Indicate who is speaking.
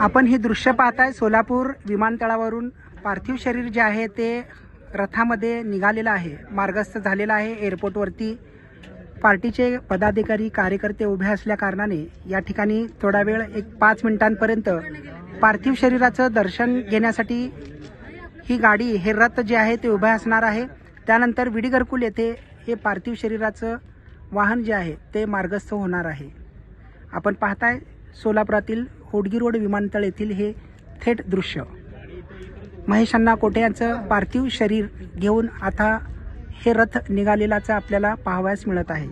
Speaker 1: आपण ही दृश्य पाहताय सोलापूर विमानतळावरून पार्थिव शरीर जे आहे ते रथामध्ये निघालेलं आहे. मार्गस्थ झालेलं आहे. एअरपोर्टवरती पार्टीचे पदाधिकारी कार्यकर्ते उभे असल्या कारणाने या ठिकाणी थोडा वेळ एक पाच मिनिटांपर्यंत पार्थिव शरीराचं दर्शन घेण्यासाठी ही गाडी हे रथ जे आहे ते उभे असणार आहे. त्यानंतर विडीगरकुल येथे हे पार्थिव शरीराचं वाहन जे आहे ते मार्गस्थ होणार आहे. आपण पाहताय सोलापुरातील होडगी रोड विमानतळ येथील हे थेट दृश्य. महेश अण्णा कोटे यांचं पार्थिव शरीर घेऊन आता हे रथ निघालेलाचं आपल्याला पाहावयास मिळत आहे.